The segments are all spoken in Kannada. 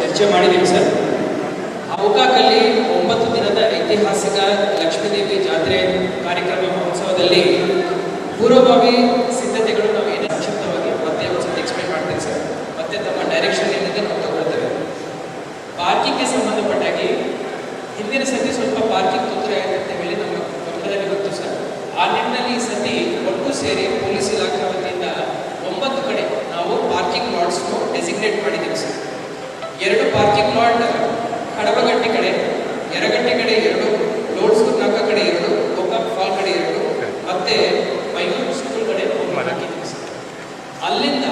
ಪರಿಚಯ ಮಾಡಿದ್ದೀವಿ ಸರ್. ಅವಕಾಕಲ್ಲಿ ಒಂಬತ್ತು ದಿನದ ಐತಿಹಾಸಿಕ ಲಕ್ಷ್ಮೀದೇವಿ ಜಾತ್ರೆ ಕಾರ್ಯಕ್ರಮ ಮಹೋತ್ಸವದಲ್ಲಿ ಪೂರ್ವಭಾವಿ ಸಿದ್ಧತೆಗಳು ನಾವು ಏನೇ ಸಂಕ್ಷಿಪ್ತವಾಗಿ ಮತ್ತೆ ಒಂದ್ಸತಿ ಎಕ್ಸ್ಪ್ಲೈನ್ ಮಾಡ್ತೀವಿ ಸರ್. ಮತ್ತೆ ತಮ್ಮ ಡೈರೆಕ್ಷನ್ ಏನಿದೆ ನಾವು ತಗೊಳ್ತೇವೆ. ಪಾರ್ಕಿಂಗ್ಗೆ ಸಂಬಂಧಪಟ್ಟಾಗಿ ಹಿಂದಿನ ಸತಿ ಸ್ವಲ್ಪ ಪಾರ್ಕಿಂಗ್ ತೊಂದರೆ ಆಗಿದೆ ಅಂತ ಹೇಳಿ ನಮ್ಮ ಗೊತ್ತು ಸರ್. ಆ ನಿಟ್ಟಿನಲ್ಲಿ ಈ ಸತಿ ಒಟ್ಟು ಸೇರಿ ಪೊಲೀಸ್ ಇಲಾಖೆ ವತಿಯಿಂದ ಒಂಬತ್ತು ಕಡೆ ನಾವು ಪಾರ್ಕಿಂಗ್ ಲಾಟ್ಸ್ನು ಡೆಸಿಗ್ನೇಟ್ ಮಾಡಿದ್ದೀವಿ ಸರ್ ಎರಡು ಪಾರ್ಕಿಂಗ್ ಲಾಟ್ ಕಡಬಗಟ್ಟಿ ಕಡೆ ಯರಗಟ್ಟಿ ಕಡೆ ಎರಡು ಲೋಡ್ಸ್ ನಾಲ್ಕ ಕಡೆ ಎರಡು ಗೋಕಾಕ್ ಫಾಲ್ ಕಡೆ ಎರಡು ಮತ್ತೆ ಮೈಸೂರು ಸ್ಕೂಲ್ ಅಲ್ಲಿಂದ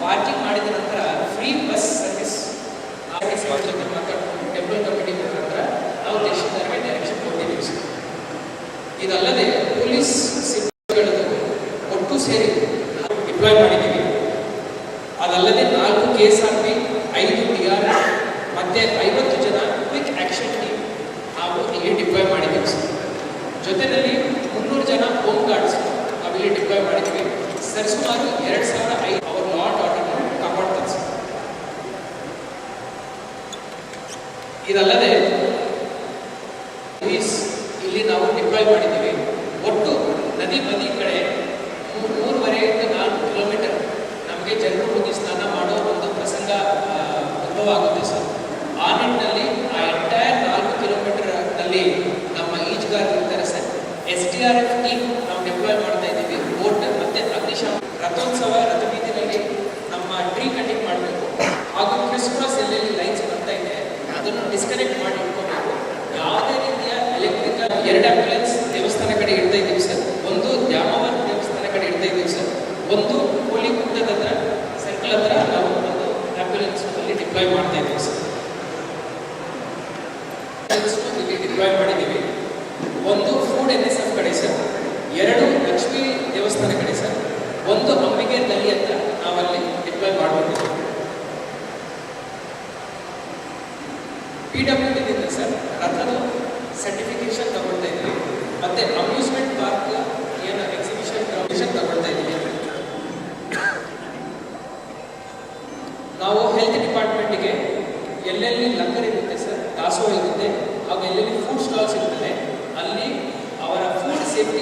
ಪಾರ್ಕಿಂಗ್ ಮಾಡಿದ ನಂತರ free bus service temple committee ಮುಖಾಂತರ ನಾವು ದೇಶದ ಡೈರೆಕ್ಷನ್ ಕೊಟ್ಟಿದ್ದೀವಿ ಸರ್ ಇದಲ್ಲದೆ ಪೊಲೀಸ್ ಸಿಬ್ಬಂದಿಗಳನ್ನು ಒಟ್ಟು ಸೇರಿ ಡಿಪ್ಲಾಯ್ ಮಾಡಿದ್ದೀವಿ. ಅದಲ್ಲದೆ ನಾಲ್ಕು ಕೆ ಎಸ್ ಆರ್ ಪಿ ಐದು ಡಿ ಆರ್, ಮತ್ತೆ ಐವತ್ತು ಜನ ಕ್ವಿಕ್ ಆಕ್ಷನ್ ಟೀಮ್ ನಾವು ಇಲ್ಲಿ ಡಿಪ್ಲಾಯ್ ಮಾಡಿದ್ದೀವಿ. ಸರ್ ಜೊತೆಯಲ್ಲಿ ಮುನ್ನೂರು ಜನ ಹೋಮ್ ಗಾರ್ಡ್ಸ್ ನಾವಿಲ್ಲಿ ಡಿಪ್ಲಾಯ್ ಮಾಡಿದ್ದೀವಿ ಸರ್ ಸುಮಾರು ಎರಡು ಸಾವಿರ ಐದು ಅವ್ರ ನಾಟ್ ಆರ್ಡರ್ ಕಾಪಾಡ್ತಾರೆ ಸರ್. ಇದಲ್ಲದೆ ಇಲ್ಲಿ ನಾವು ಡಿಪ್ಲಾಯ್ ಮಾಡಿದ್ದೀವಿ. ಒಟ್ಟು ನದಿ ಬದಿ ಕಡೆ ಮೂರುವರೆಯಿಂದ ನಾಲ್ಕು ಕಿಲೋಮೀಟರ್ ನಮಗೆ ಜನರು ಹೋಗಿ ಸ್ನಾನ ಮಾಡೋ ಒಂದು ಪ್ರಸಂಗ ಆ, ಉದ್ಭವ ಆಗುತ್ತೆ ಸರ್ ಆ ನಿಟ್ಟಿನಲ್ಲಿ ಆ ಎಂಟೈರ್ ನಾಲ್ಕು ಕಿಲೋಮೀಟರ್ನಲ್ಲಿ ನಮ್ಮ ಈಜುಗಾರರು ಇರ್ತಾರೆ sir S D R F team ನಾವು ಡಿಪ್ಲಾಯ್ ಮಾಡ್ತಾ ಇದ್ದೀವಿ ಬೋಟ್ ಮತ್ತೆ ಅಗ್ನಿಶಾಮ ರಥೋತ್ಸವ ರಥಬೀದಿನಲ್ಲಿ ನಮ್ಮ ಟ್ರೀ ಕಟಿಂಗ್ ಮಾಡಬೇಕು ಹಾಗೂ ಕ್ರಿಸ್ಮಸ್ ಎಲ್ಲೆಲ್ಲಿ ಲೈನ್ಸ್ ಬರ್ತಾ ಇದೆ ಅದನ್ನು ಡಿಸ್ಕನೆಕ್ಟ್ ಮಾಡಿ ಇಟ್ಕೋಬೇಕು. ಯಾವುದೇ ರೀತಿಯ ಎಲೆಕ್ಟ್ರಿಕಲ್ ಎರಡು ಆಂಬ್ಯುಲೆನ್ಸ್ ದೇವಸ್ಥಾನ ಕಡೆ ಇಡ್ತಾ ಇದ್ದೀವಿ ಸರ್. ಒಂದು ದ್ಯಾಮವರ ದೇವಸ್ಥಾನ ಕಡೆ ಇಡ್ತಾ ಇದ್ದೀವಿ ಸರ್. ಒಂದು ಕೋಲಿ ಕುಟ್ಟದ ಹತ್ರ ಸರ್ಕಲ್ ಹತ್ರ ನಾವು ಒಂದು ಆಂಬ್ಯುಲೆನ್ಸ್ ಡಿಪ್ಲಾಯ್ ಮಾಡ್ತಾ ಇದ್ದೀವಿ ಸರ್ ambulance ನು ಇಲ್ಲಿ ಡಿಪ್ಲಾಯ್ ಮಾಡಿದ್ದೀವಿ ಒಂದು ಫುಡ್ ಎನ್ ಎಸ್ ಎಫ್ ಕಡೆ ಸರ್ ಎರಡು ಲಕ್ಷ್ಮೀ ದೇವಸ್ಥಾನ ಕಡೆ ಸರ್ ಒಂದು ಅಂಬಿಗೆ ತಲ್ಲಿ ಅಂತ ನಾವಲ್ಲಿ ಡಿಪ್ಲಾಯ್ ಮಾಡಿಬಿಟ್ಟಿದ್ದೀವಿ ಪಿ ಡಬ್ಲ್ಯೂ ಡಿದಿಂದ ಸರ್. ರಥದ ಸರ್ಟಿಫಿಕೇಶನ್ ತಗೊಳ್ತಾ ಇದ್ದೀವಿ ಮತ್ತೆ ಅಮ್ಯೂಸ್ಮೆಂಟ್ ಪಾರ್ಕ್ ಏನು ಎಕ್ಸಿಬಿಷನ್ ಕಮಿಷನ್ ತಗೊಳ್ತಾ ಇದ್ದೀವಿ ನಾವು ಹೆಲ್ತ್ ಡಿಪಾರ್ಟ್ಮೆಂಟ್ಗೆ ಎಲ್ಲೆಲ್ಲಿ ಲಂಗರ್ ಇರುತ್ತೆ ಸರ್, ದಾಸೋಹ ಇರುತ್ತೆ ಹಾಗೂ ಎಲ್ಲೆಲ್ಲಿ ಫುಡ್ ಸ್ಟಾಲ್ಸ್ ಇರ್ತದೆ, ಅಲ್ಲಿ ಅವರ ಫುಡ್ ಸೇಫ್ಟಿ